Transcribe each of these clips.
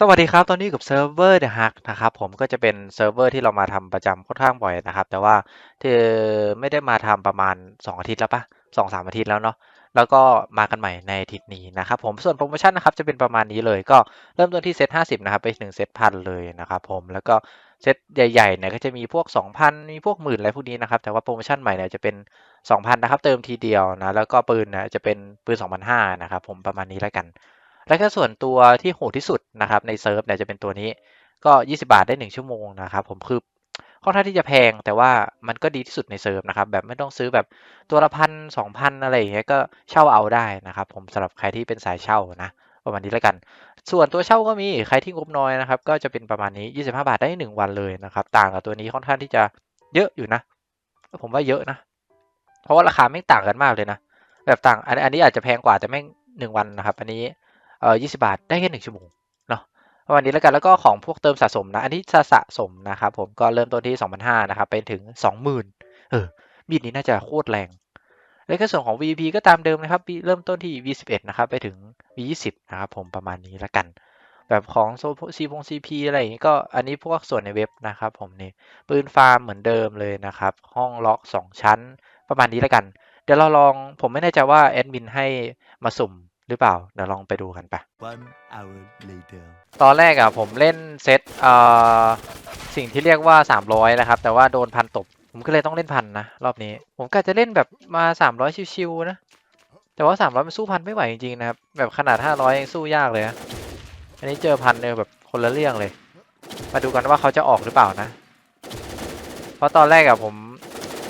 สวัสดีครับ ตอนนี้อยู่กับเซิร์ฟเวอร์ The Hug นะครับ ผมก็จะเป็นเซิร์ฟเวอร์ที่เรามาทำประจำค่อนข้างบ่อยนะครับ แต่ว่าที่ไม่ได้มาทำประมาณ 2 อาทิตย์แล้วปะสองสามอาทิตย์แล้วเนาะ แล้วก็มากันใหม่ในอาทิตย์นี้นะครับผม ส่วนโปรโมชั่นนะครับจะเป็นประมาณนี้เลย ก็เริ่มต้นที่เซต50 นะครับ ไปถึงเซตพันเลยนะครับผม แล้วก็เซตใหญ่ๆเนี่ยก็จะมีพวก 2,000 มีพวกหมื่นอะไรพวกนี้นะครับ แต่ว่าโปรโมชั่นใหม่เนี่ยจะเป็น 2,000 นะครับ เติมทีเดียวนะ แล้วก็ปืนนะจะเป็นปืน 2,500 นะครับผม ประมาณนี้แล้วกัน แล้วก็ส่วนตัวที่โหดที่สุดนะครับในเซิร์ฟเนี่ยจะเป็นตัวนี้ก็ 20 บาทได้ 1 ชั่วโมงนะครับผมคือค่อนข้างที่จะแพงแต่ว่ามันก็ดีที่สุดในเซิร์ฟนะครับแบบไม่ต้องซื้อแบบตัวละพันสองพันอะไรอย่างเงี้ยก็เช่าเอาได้นะครับผมสำหรับใครที่เป็นสายเช่านะประมาณนี้แล้วกัน ส่วนตัวเช่าก็มีใครที่งบน้อยนะครับก็จะเป็นประมาณนี้ 25 บาทได้ 1 วันเลยนะครับต่างกับตัวนี้ค่อนข้างที่จะเยอะอยู่นะ ผมว่าเยอะนะ เพราะว่าราคาไม่ต่างกันมากเลยนะ แบบต่างอันอันนี้อาจจะแพงกว่าแต่แม่งหนึ่งวันนะครับ อันนี้ เอ่อ20บาทได้แค่หนึ่งชั่วโมงเนาะประมาณนี้แล้วกันแล้วก็ของพวกเติมสะสมนะ อันนี้จะสะสมนะครับผมก็เริ่มต้นที่2,500นะครับไปถึง20,000เออมีดนี้น่าจะโคตรแรงแล้วก็ส่วนของ VP ก็ตามเดิมนะครับเริ่มต้นที่ V11 นะครับไปถึง V20 นะครับผมประมาณนี้แล้วกัน แบบของโซซีพงซีพีอะไรอย่างนี้ก็อันนี้พวกส่วนในเว็บนะครับผมนี่ปืนฟาร์มเหมือนเดิมเลยนะครับ ห้องล็อก 2 ชั้นประมาณนี้แล้วกัน เดี๋ยวเราลองผมไม่แน่ใจว่าแอดมินให้มาสุ่ม หรือเปล่า เดี๋ยวลองไปดูกันไป One hour later. ตอนแรกอะผมเล่นเซตเอ่อสิ่งที่เรียกว่า 300 นะครับ แต่ว่าโดนพันตบ ผมก็เลยต้องเล่นพันนะ รอบนี้ ผมก็จะเล่นแบบมา 300 ชิวๆนะ แต่ว่า 300 มันสู้พันไม่ไหวจริงๆนะครับ แบบขนาด 500 ยังสู้ยากเลยนะอันนี้เจอพันเนี่ยแบบคนละเรื่องเลย มาดูกันว่าเขาจะออกหรือเปล่านะ เพราะตอนแรกอะผม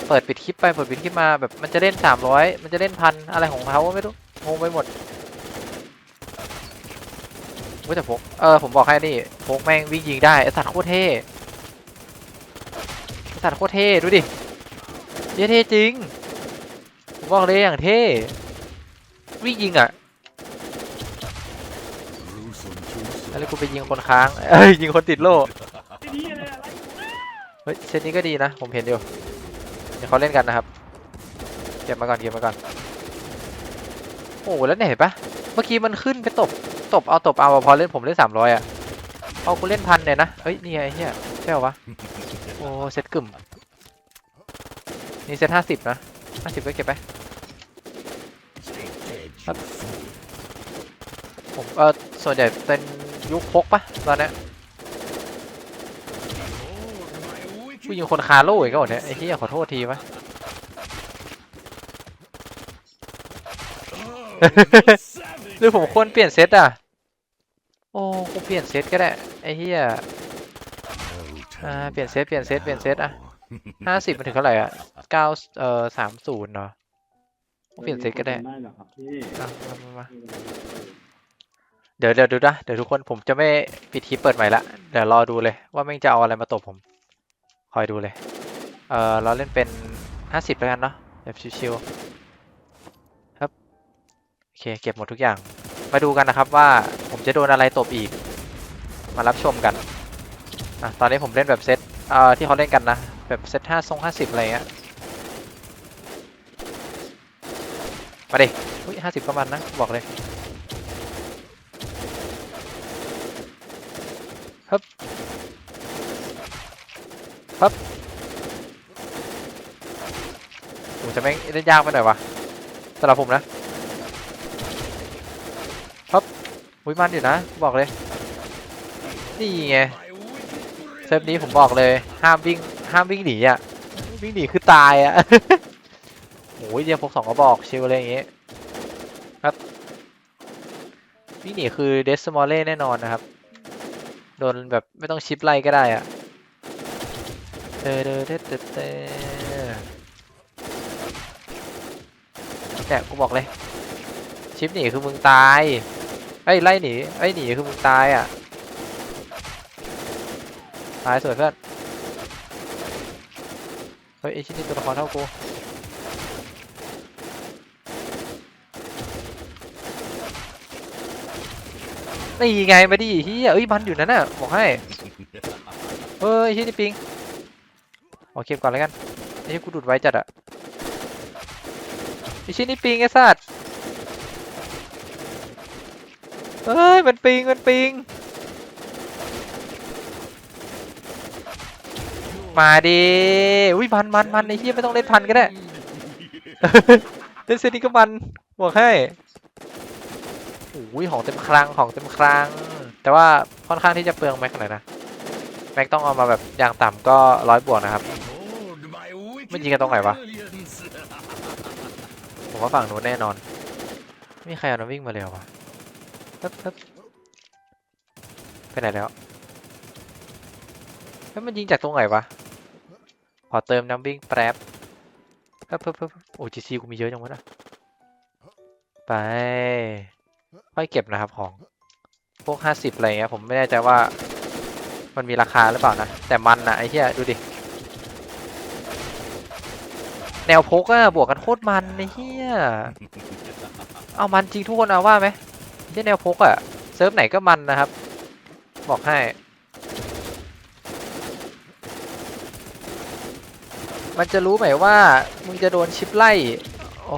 เปิดปิดคลิปไปเปิดปิดคลิปมาแบบมันจะเล่น 300 มันจะเล่นพันอะไรของเขาไม่รู้งงไปหมดเว้ยแต่พกเออผมบอกให้นี่พกแม่งวิ่งยิงได้ไอสัตว์โคตรเท่ไอสัตว์โคตรเท่ดูดิเหี้ยเท่จริงผมบอกเลยอย่างเท่วิ่งยิงอะแล้วกูไปยิงคนค้างเอ้ยยิงคนติดโล่เฮ้ยเซตนี้ก็ดีนะ ผมเห็นอยู่เดี๋ยวเขาเล่นกันนะครับเก็บมาก่อนเก็บมาก่อนโอ้โหแล้วเนี่ยเห็นปะเมื่อกี้มันขึ้นไปตบ ตบเอาตบเอาพอเล่นผมเล่นสามร้อยอะเอากูเล่นพันเนี่ยนะเฮ้ยนี่ไงเฮียใช่เหรอวะโอ้เซตกึ่มนี่เซตห้าสิบนะห้าสิบก็เก็บไปผมเออส่วนใหญ่เป็นยุคพกปะตอนนี้ผู้ยิงคนคาโล่อีกก็หมดเนี่ยไอ้ที่ขอโทษทีปะหรือผมควรเปลี่ยนเซตอะ เปลี่ยนเซตก็ได้ไอ้เหี้ยอ่าเปลี่ยนเซตเปลี่ยนเซตเปลี่ยนเซตอะห้าสิบมันถึงเท่าไหร่อะเก้าเอ่อสามศูนย์เนาะเปลี่ยนเซตก็ได้ได้เหรอครับพี่อะมามาเดี๋ยวเดี๋ยวดูนะเดี๋ยวทุกคนผมจะไม่ปิดคลิปเปิดใหม่ละเดี๋ยวรอดูเลยว่าแม่งจะเอาอะไรมาตบผม คอยดูเลย เออเราเล่นเป็นห้าสิบแล้วกันเนาะแบบชิวๆครับโอเคเก็บหมดทุกอย่าง มาดูกันนะครับว่าผมจะโดนอะไรตบอีก มารับชมกันอะตอนนี้ผมเล่นแบบเซตเอ่อที่เขาเล่นกันนะ แบบเซตห้าทรงห้าสิบอะไรเงี้ยมาดิอุ้ยห้าสิบประมาณนะ บอกเลยฮึบฮึบผมจะไม่เล่นยากไปหน่อยวะสำหรับผมนะฮึบอุ้ยมันอยู่นะ บอกเลย นี่ไงเซฟนี้ผมบอกเลย ห้ามวิ่ง ห้ามวิ่งหนีอะ วิ่งหนีคือตายอะโอ้ยเดียวพกสองกระบอกชิลเลยอย่างงี้ครับวิ่งหนีคือเดสมอลเล่แน่นอนนะครับ โดนแบบไม่ต้องชิปไล่ก็ได้อะเตเตเตเตเตแต่กูบอกเลย ชิปหนีคือมึงตายไอ้ไล่หนีไอ้หนีคือมึงตายอะ ตายสวยเพื่อน เฮ้ยไอชิ้นนี้ตัวละครเท่ากูนี่ไงมาดิเฮียเอ้ยมันอยู่นั่นน่ะบอกให้ เฮ้ยไอ้ชิ้นนี้ปิงโอเคก่อนแล้วกันไอ้ที่กูดูดไว้จัดอะไอชิ้นนี้ปิงไอ้สัตว์เฮ้ยมันปิงมันปิง มาดิอุ้ยมันมันมันไอ้เหี้ยไม่ต้องเล่นพันก็ได้เล่นเซตนี้ก็มันบอกให้อุ้ยของเต็มคลังของเต็มคลัง แต่ว่าค่อนข้างที่จะเปลืองแม็กหน่อยนะ แม็กต้องเอามาแบบอย่างต่ำก็ร้อยบวกนะครับ Behold my wicked มันยิงกันตรงไหนวะ brilliance. ผมว่าฝั่งนู้นแน่นอน ไม่มีใครเอาน้ำวิ่งมาเลยเหรอวะปึ๊บปึ๊บไปไหนแล้วแล้วมันยิงจากตรงไหนวะข อเติมน้ำวิ่งแป๊บปึ๊บปึ๊บปึ๊บโอ้จีซีกูมีเยอะจังวะนะไป ค่อยเก็บนะครับของ พวกห้าสิบอะไรเงี้ยผมไม่แน่ใจว่า มันมีราคาหรือเปล่านะ แต่มันนะไอ้เหี้ยดูดิ แนวพกอะบวกกันโคตรมันไอ้เหี้ยเอามันจริงทุกคนเอาว่าไหมที่แนวพกอะเซิร์ฟไหนก็มันนะครับ บอกให้ มันจะรู้ไหมว่ามึงจะโดนชิปไล่โอ้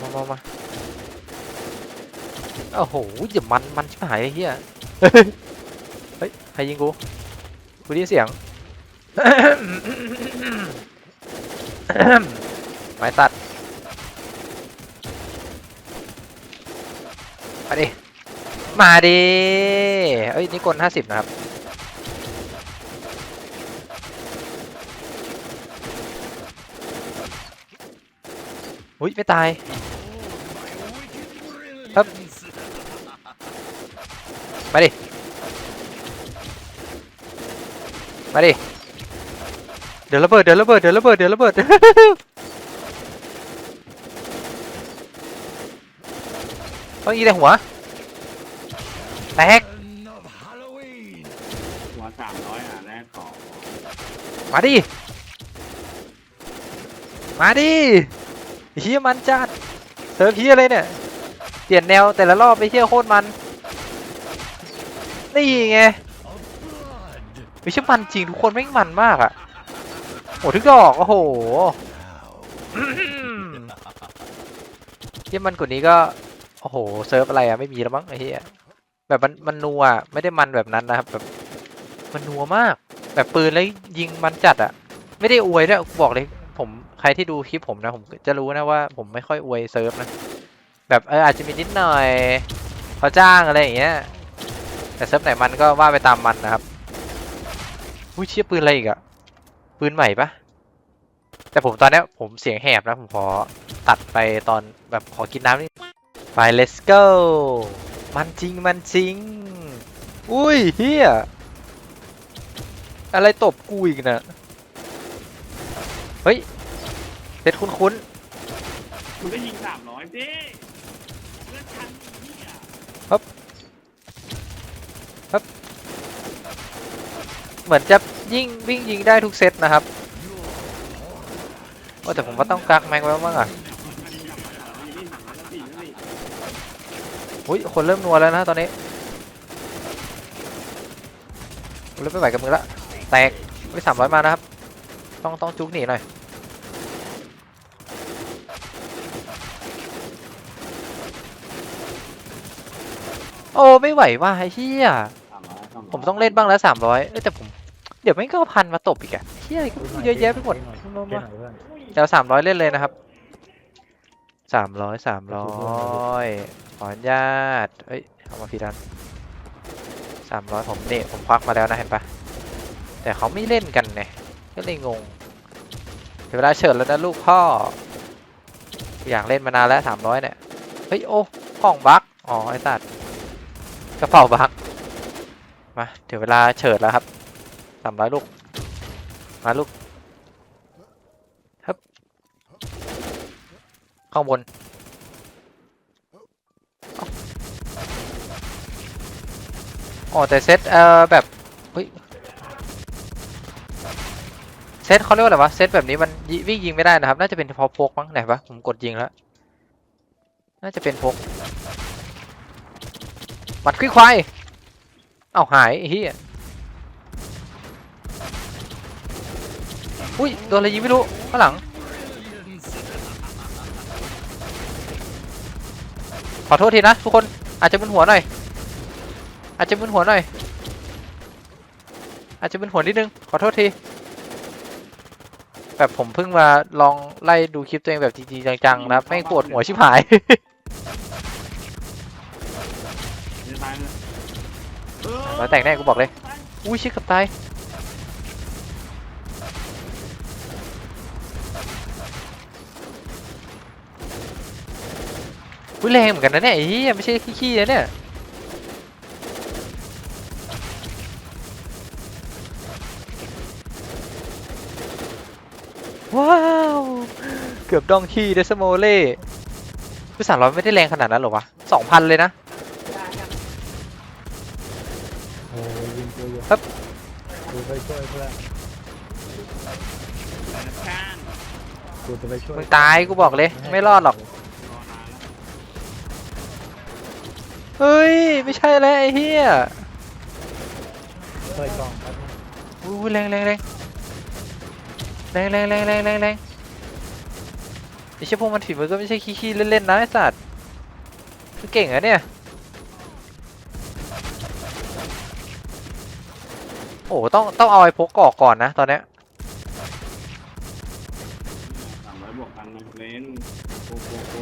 มามามาโอ้โหอย่ามันมันชิบหายไอ้เหี้ยเฮ้ยใครยิงกูกูได้เสียงไม้ตัดมาดิมาดิเอ้ยนี่กลห้าสิบนะครับ อุ้ยไม่ตาย My wicked Up. brilliance. มาดิ มาดิ เดี๋ยวระเบิด เดี๋ยวระเบิด เดี๋ยวระเบิด เดี๋ยวระเบิด ต้องยิงแต่หัว แตก Son of Halloween. หัวสามร้อยอะแรกของมาดิ มาดิ เฮียมันจัดเซิร์ฟเฮียเลยเนี่ยเปลี่ยนแนวแต่ละรอบไปเฮียโคตรมันนี่ไงไม่ใช่มันจริงทุกคนแม่งมันมากอะโอ้ทุกดอกโอ้โหเฮียมันกว่านี้ก็โอ้โหเซิร์ฟอะไรอะไม่มีแล้วมั้งไอ้เฮียแบบมันมันนัวไม่ได้มันแบบนั้นนะครับแบบมันนัวมาก แบบปืนแล้วยิงมันจัดอะไม่ได้อวยด้วยบอกเลย ผมใครที่ดูคลิปผมนะ ผมจะรู้นะว่าผมไม่ค่อยอวยเซิร์ฟนะ แบบเอออาจจะมีนิดหน่อยเขาจ้างอะไรอย่างเงี้ย แต่เซิร์ฟไหนมันก็ว่าไปตามมันนะครับอุ้ยเชี่ยปืนอะไรอีกอะปืนใหม่ปะแต่ผมตอนนี้ผมเสียงแหบนะผมขอตัดไปตอนแบบขอกินน้ำนี่ไป let's go มันจริงมันจริง อุ้ยเฮียอะไรตบกูอีกนะ เฮ้ยเซตคุ้นๆคุณได้ยิงสามร้อยพี่เลือดชันอีกเนี่ยเหมือนจะยิ่งวิ่งยิงได้ทุกเซตนะครับโอ้แต่ผมก็ต้องกักแม็กไว้บ้างอะอุ้ยคนเริ่มนัวแล้วนะตอนนี้ผมเริ่มไม่ไหวกับมือละแตกไปสามร้อยมานะครับ ต้องต้องจุกหนีหน่อยโอ้ไม่ไหวว่ะไอ้เหี้ยสามร้อยสามร้อยผมต้องเล่นบ้างแล้วสามร้อยเอ้ยแต่ผม เดี๋ยวไม่ก็เอาพันมาตบอีกอะเฮียอะไรก็เยอะแยะไปหมดมามาเดี๋ยวสามร้อยเล่นเลยนะครับสามร้อยสามร้อยขออนุญาตเอ้ยเอามาผิดอันสามร้อยผมเนี่ยผมควักมาแล้วนะเห็นปะแต่เขาไม่เล่นกันไง ก็เลยงงเดี๋ยวเวลาเฉิดแล้วนะลูกพ่อ อยากเล่นมานานแล้วสามร้อยเนี่ย เฮ้ย โอ้กล่องบั๊กอ๋อ ไอ้สัตว์กระเป๋าบั๊กมาถึงเวลาเฉิดแล้วครับสามร้อยลูก มาลูกครับข้างบนอ๋อแต่เซตเอ่อแบบเฮ้ย เซตเขาเรียกว่าอะไรวะเซตแบบนี้มันวิ่งยิงไม่ได้นะครับ น่าจะเป็นพอพกมั้งไหนปะผมกดยิงแล้ว น่าจะเป็นพกหมัดควิควายเอ้าหายเฮียอุ้ยโดนอะไรยิงไม่รู้ข้างหลัง ขอโทษทีนะทุกคนอาจจะมึนหัวหน่อย อาจจะมึนหัวหน่อย อาจจะเป็นหัวนิดนึงขอโทษที แบบผมเพิ่งมาลองไล่ดูคลิปตัวเองแบบจริงๆจังๆนะแม่งปวดหัวชิบหายจะตายเลยเออร้อยแตกแน่กูบอกเลย อุ้ยชิคกับตาย อุ้ยแรงเหมือนกันนะเนี่ยไอ้เหี้ยไม่ใช่ขี้ๆนะเนี่ย ว้าว เกือบดองขี้เดสโมเล่คือสามร้อยไม่ได้แรงขนาดนั้นหรอวะสองพันเลยนะโอ้ยยิงกูอยู่ครับกูไปช่วยเพื่อนแต่ละข้างกูจะไปช่วยมึงตายกูบอกเลย ไม่รอดหรอกรอนานแล้วเฮ้ย ไม่ใช่แล้วไอ้เหี้ยช่วยกล่องแป๊บนึงอู้แรงแรงแรง แรงแรงแรงแรงแรงแรงไอ้เชี่ยพวกมันถีบมันก็ไม่ใช่ขี้ๆเล่นๆนะไอ้สัตว์มันเก่งอะเนี่ย โอ้ต้องต้องเอาไอ้พกกอกก่อนนะตอนเนี้ยสามร้อยบวกกันนะเลนโกโกโก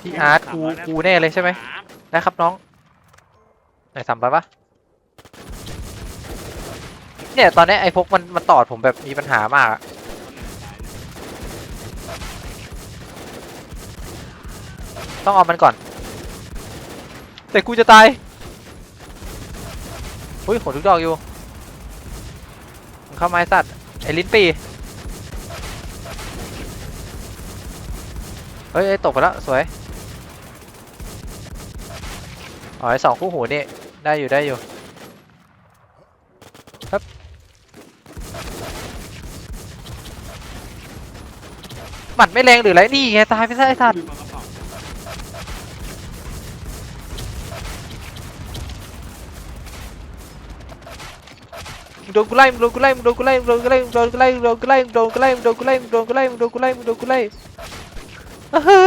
พี่อาร์ตกูกูแน่เลยใช่ไหมได้ครับน้องไหนสามไปปะ เนี่ยตอนนี้ไอ้พกมันมันตอดผมแบบมีปัญหามากอะต้องเอามันก่อน แต่กูจะตายอุ้ยขนทุกดอกอยู่มึงเข้าไม้สัตว์ไอ้ลิ้นปีเฮ้ยเอ้ยตกไปแล้วสวยอ๋อไอ้สองคู่หูนี่ได้อยู่ได้อยู่ครับ หมัดไม่แรงหรืออะไรนี่ไงตายไปซะไอ้สัตว์ลืมเอากระเป๋ามึงโดนกูไล่มึงโดนกูไล่มึงโดนกูไล่มึงโดนกูไล่มึงโดนกูไล่มึงโดนกูไล่มึงโดนกูไล่มึงโดนกูไล่มึงโดนกูไล่มึงโดนกูไล่มึงโดนกูไล่เฮ้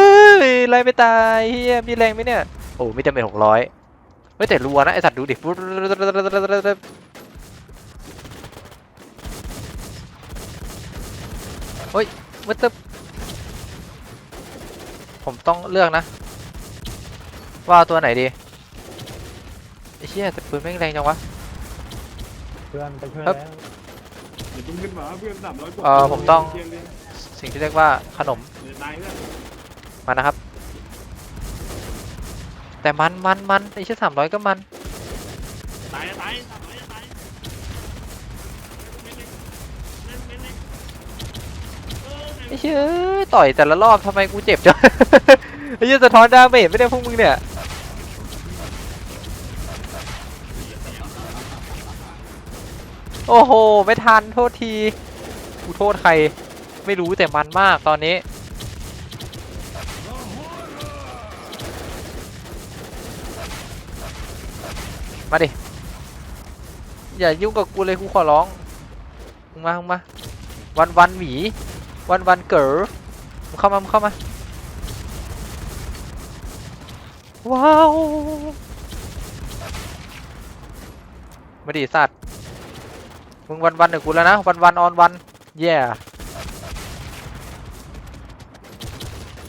ยไล่ไม่ตายเฮียมีแรงไหมเนี่ยโอ้มีแต่เม็ดหกร้อยเฮ้ยแต่รัวนะไอสัตว์ดูดิเฮ้ยมันจะ ผมต้องเลือกนะ ว่าเอาตัวไหนดีไอ้เชี่ยแต่ปืนแม่งแรงจังวะ เพื่อนไปช่วยครับ แล้วเดี๋ยวตุ้มขึ้นมาเพื่อนสามร้อยบวกเอ่อผมต้องเที่ยงเลยสิ่งที่เรียกว่าขนมเดี๋ยวตายเพื่อนมานะครับ แต่มันมันมันไอ้เชี่ยสามร้อยก็มันตายตายสามร้อยตายเล่นเลยเล่นเล่นเลยเออ ไอ้ เชี่ยเอ้ยต่อยแต่ละรอบทำไมกูเจ็บจังไอ้เชี่ยสะท้อนดาเมจไม่ได้พวกมึงเนี่ยโอ้โห ไม่ทันโทษทีกูโทษใคร ไม่รู้แต่มันมากตอนนี้ มาดิ อย่ายุ่งกับกูเลยกูขอร้องมึงมามึงมา วันวันหมี วันวันเกิร์ลเข้ามามเข้ามา ว้าวไม่ดีสัตว์มึงวันวันหนึ่งกูแล้วนะวันวันออนวันแย่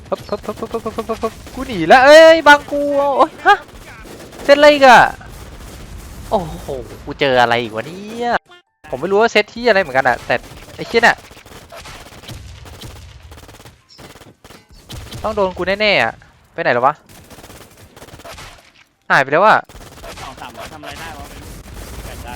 ฮึบฮึบฮึบฮึบฮึบฮึบฮึบกูหนีแล้วเอ้ยบางกูโอ้ยฮะเซตอะไรกะโอ้โหกูเจออะไรอีกวะเนี่ยผมไม่รู้ว่าเซตที่อะไรเหมือนกันอะแต่ไอ้เช่นอะ ต้องโดนกูแน่ๆอะไปไหนแล้ววะ หายไปแล้วอะสองสามร้อยทำอะไรได้วะไม่รู้แปดได้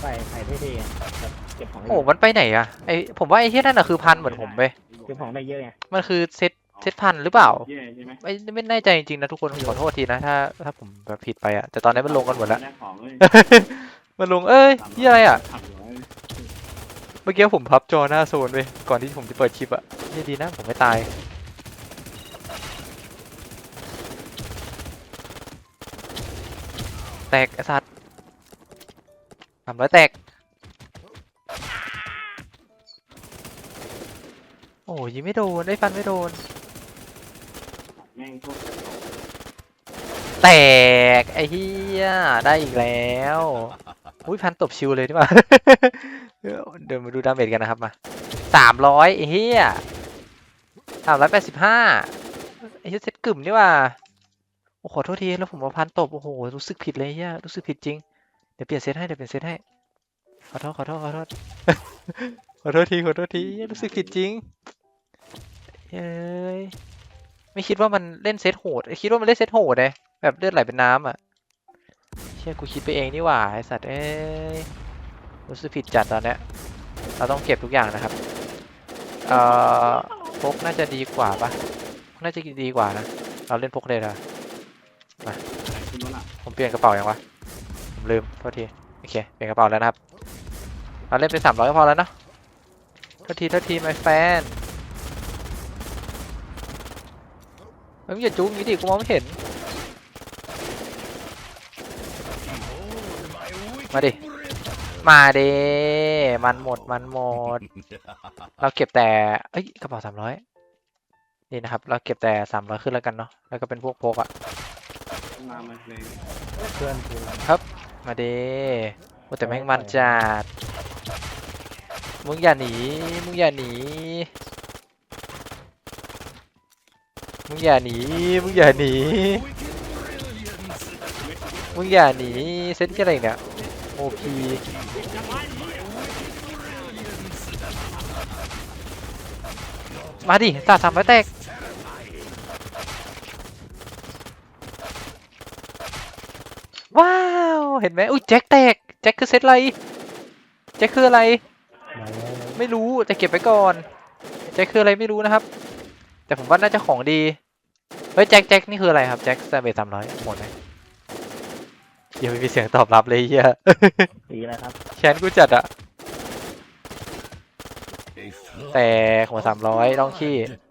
ใส่ใส่เท่ๆไงแบบเก็บของได้โอ้ เยอะมันไปไหนอะไอผมว่าไอ้เชี่ยนั่นอะคือพันเหมือนผมไปเก็บของได้เยอะไงมันคือเซตเซตพันหรือเปล่า เย่ใช่ไหมไม่ไม่แน่ใจจริงๆนะทุกคนผมขอโทษทีนะถ้าถ้าผมแบบผิดไปอะแต่ตอนนี้มันลงกันหมดแล้ว ได้ของเลยมันลงเอ้ยที่อะไรอะสามร้อยเมื่อกี้ผมพับจอหน้าโซนไปก่อนที่ผมจะเปิดคลิปอะนี่ดีนะผมไม่ตาย แตกไอ้สัตว์ทำแล้วแตก โอ้ยยิงไม่โดน ได้ฟันไม่โดน แม่งพวกแตก ไอ้เฮียได้อีกแล้ว อุ้ยพันตบชิวเลยดีกว่า เดี๋ยวมาดูดาเมจกันนะครับมาสามร้อยไอ้เฮียสามร้อยแปดสิบห้าไอ้เหี้ยเซตกึ่มนี่ว่า โอ้ขอโทษทีแล้วผมมาพันตบโอ้โหรู้สึกผิดเลยเฮียรู้สึกผิดจริงเดี๋ยวเปลี่ยนเซตให้เดี๋ยวเปลี่ยนเซตให้ขอโทษขอโทษขอโทษขอโทษทีขอโทษทีรู้สึกผิดจริงเฮ้ยไม่คิดว่ามันเล่นเซตโหดคิดว่ามันเล่นเซตโหดเลยแบบเลือดไหลเป็นน้ำอะเชี่ยกูคิดไปเองนี่หว่าไอสัตว์เอ้ยรู้สึกผิดจัดตอนเนี้ยเราต้องเก็บทุกอย่างนะครับเอ่อพกน่าจะดีกว่าปะน่าจะดีกว่านะเราเล่นพกเลยนะ ไหนคุณวะล่ะผมเปลี่ยนกระเป๋ายังวะผมลืมโทษทีโอเคเปลี่ยนกระเป๋าแล้วนะครับเราเล่นไปสามร้อยก็พอแล้วเนอะโทษทีโทษทีไม่แฟนเฮ้ยมึงอย่าจุ้งอย่างนี้ดิกูมองไม่เห็น Behold my wicked มาดิ brethren. มาเดมันหมดมันหมด เราเก็บแต่เอ้ยกระเป๋าสามร้อยนี่นะครับ เราเก็บแต่สามร้อยขึ้นแล้วกันเนาะแล้วก็เป็นพวกพกอะ มามาเลยเพื่อนกูมาเดโอ้แต่แม่งมันจัดมึงอย่าหนี มึงอย่าหนี มึงอย่าหนี มึงอย่าหนี มึงอย่าหนี เซ็ตที่อะไรเนี่ยโอพีมาดิสาสามร้อยแตก ว้าว เห็นไหมอุ้ยแจ็คแตก แจ็คคือเซตอะไร แจ็คคืออะไรไหนไม่รู้แต่เก็บไว้ก่อน แจ็คคืออะไรไม่รู้นะครับ แต่ผมว่าน่าจะของดี เฮ้ยแจ็คแจ็คนี่คืออะไรครับแจ็คสเบสสามร้อยหมดไหมยังไม่มีเสียงตอบรับเลยเฮียสีอะไรครับแค้นกูจัดอะ A แต่หัวสามร้อยต้องขี้ flood.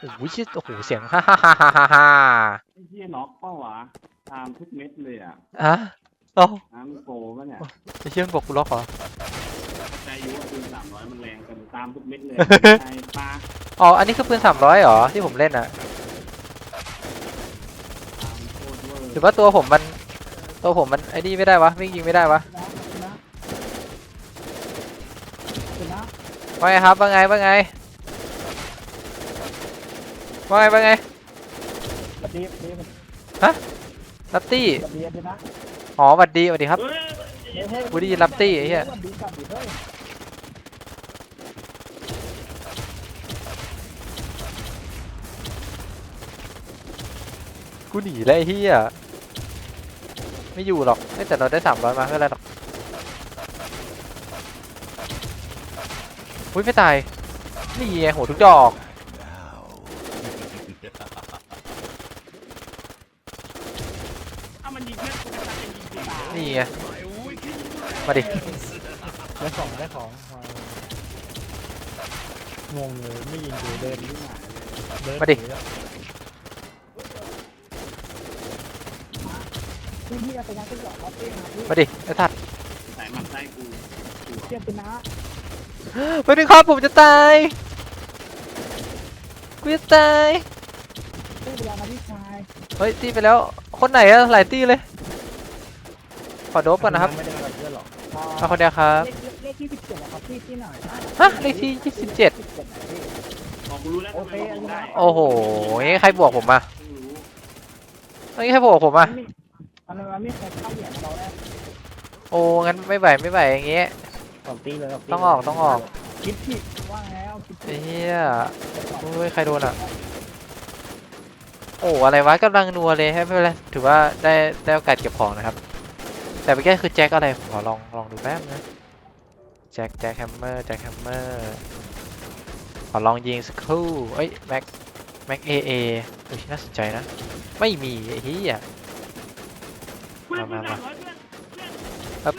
โอ้โหชิโอ้โหเสียงฮ่าฮ่าฮ่าฮ่าฮ่าฮ่าไอ้เหี้ยน็อกเป้าวะตามทุกเม็ดเลยอะอะเอ้าน้ำโกปะเนี่ยไอ้เชี่ยมันบอกกูล็อกเหรอ ใจอยุ่ว่าปืนสามร้อยมันแรงกันตามทุกเม็ดเลยไอ้ปลาอ๋อ อันนี้คือปืนสามร้อยเหรอ ที่ผมเล่นอะตามโคตรเวอร์หรือว่าตัวผมมัน ตัวผมมันไอ้นี่ไม่ได้วะวิ่งยิงไม่ได้วะว่าไงครับว่าไงว่าไง ว่าไงว่าไงปฏิบัติลัตตี้ปฏิบัตินะอ๋อหวัดดีสวัสดีครับเฮ้ยเฮ้ยกูได้ยินลัตตี้ไอ้เหี้ยปฏิบัติเฮ้ยกูหนีแล้วไอ้เหี้ยไม่อยู่หรอกเอ้ยแต่เราได้สามร้อยมาไม่เป็นไรหรอกอุ้ยไม่ตายนี่ไงโหทุกดอก Now. ถ้ามันยิงเม็ดกูจะตัดเป็นยิงจริง นี่ไง My wicked มาดิได้ของได้ของงงเลยไม่ยิงกูเดินเดินมาดิ พี่พี่เอาไปยังก็หยอกเขาเองนะพี่มาดิไอ้สัตว์ใส่มันไส้กูตัวเทียบกันนะไปดิครับผมจะตายกูจะตายตู้เวลานะพี่ชายเฮ้ยตีไปแล้วคนไหนอะหลายตีเลย ขอโดบก่อนนะครับไม่ได้มากับเพื่อนหรอกมาคนเดียวครับ เลขเลขที่สิบเจ็ดนะครับพี่ที่หน่อยฮะเลขที่ยี่สิบเจ็ดบอกกูรู้แล้วทำไมบอกมึงได้โอ้โหงี้ใครบวกผมมาเพิ่งรู้เฮ้ยใครบวกผมมาอันนั้นมันไม่เคยเข้าเหรียญเราได้โอ้งั้นไม่ไหวไม่ไหวอย่างเงี้ยสองตีเลยต้องออกต้องออก คิดผิดว่าแล้วคิดผิไอ้ดเหี้ยโอ้ยใครโดนอะ โอ้อะไรวะกำลังนัวเลยไม่เป็นไรถือว่าได้ได้โอกาสเก็บของนะครับ แต่เมื่อกี้คือแจ็คอะไรผมขอลองลองดูแป๊บนะแจ็คแจ็คแฮมเมอร์แจ็คแฮมเมอร์ขอลองยิงสักครู่เอ้ยแม็กแม็กเอเออุ้ยน่าสนใจนะ ไม่มีไอ้เหี้ยเพื่อนมาเพื่อนมาสามร้อยเพื่อนเพื่อนครับ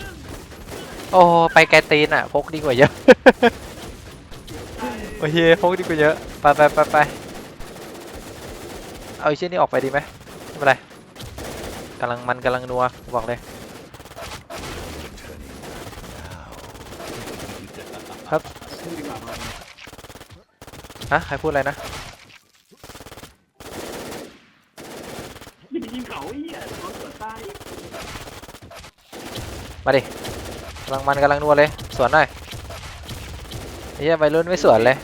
โอ้ไปไกลตีนอะพกดีกว่าเยอะโอเคพกดีกว่าเยอะไปไปไปไปเอาไอ้เช่นนี้ออกไปดีไหมไม่เป็นไรกำลังมันกำลังนัวบอกเลย ขึ้นดีกว่า ครับฮะใครพูดอะไรนะไอ้เหี้ยโดนสวนตายมาดิกำลังมันกำลังนัวเลย สวนหน่อยไอ้เฮียวัยรุ่นไม่สวนเลย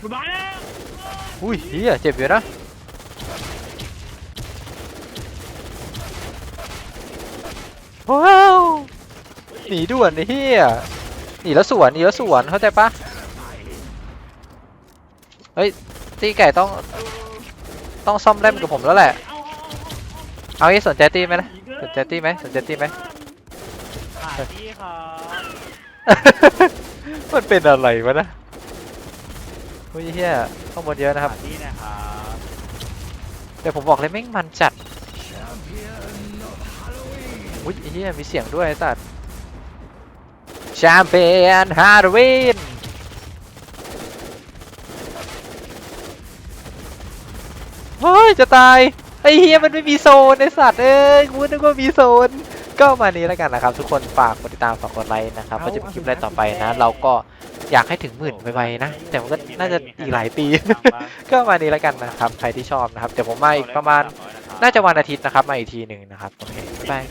กูตายแล้วอุ้ยเฮียเจ็บอยู่นะว้าวหนีด่วนไอ้เฮีย หนีแล้วสวนหนีแล้วสวนเข้าใจปะเฮ้ยตีไก่ต้องต้องซ่อมเล่มกับผมแล้วแหละเอาเอาเอาเอางี้สนใจตีไหมนะสนใจตีไหมสนใจตีไหมขายที่ครับมันเป็นอะไรวะนะเฮ้ยเฮียข้างบนเยอะนะครับขายที่นะครับแต่ผมบอกเลยแม่งมันจัด Champion of Halloween. อุ้ยไอ้เฮียมีเสียงด้วยไอ้สัตว์ แชมเปี้ยนฮาโลวีนเฮ้ยจะตาย ไอ้เฮียมันไม่มีโซนไอ้สัตว์เอ้ยกูนึกว่ามีโซน ก็มานี้แล้วกันนะครับ ทุกคนฝากกดติดตามฝากกดไลค์นะครับก็จะมีคลิปอะไรต่อไปนะ เราก็อยากให้ถึงหมื่นไวๆนะ แต่มันก็น่าจะอีกหลายปี ก็มานี้แล้วกันนะครับ ใครที่ชอบนะครับ เดี๋ยวผมมาอีกประมาณน่าจะวันอาทิตย์นะครับมาอีกทีหนึ่งนะครับโอเคบ๊ายบาย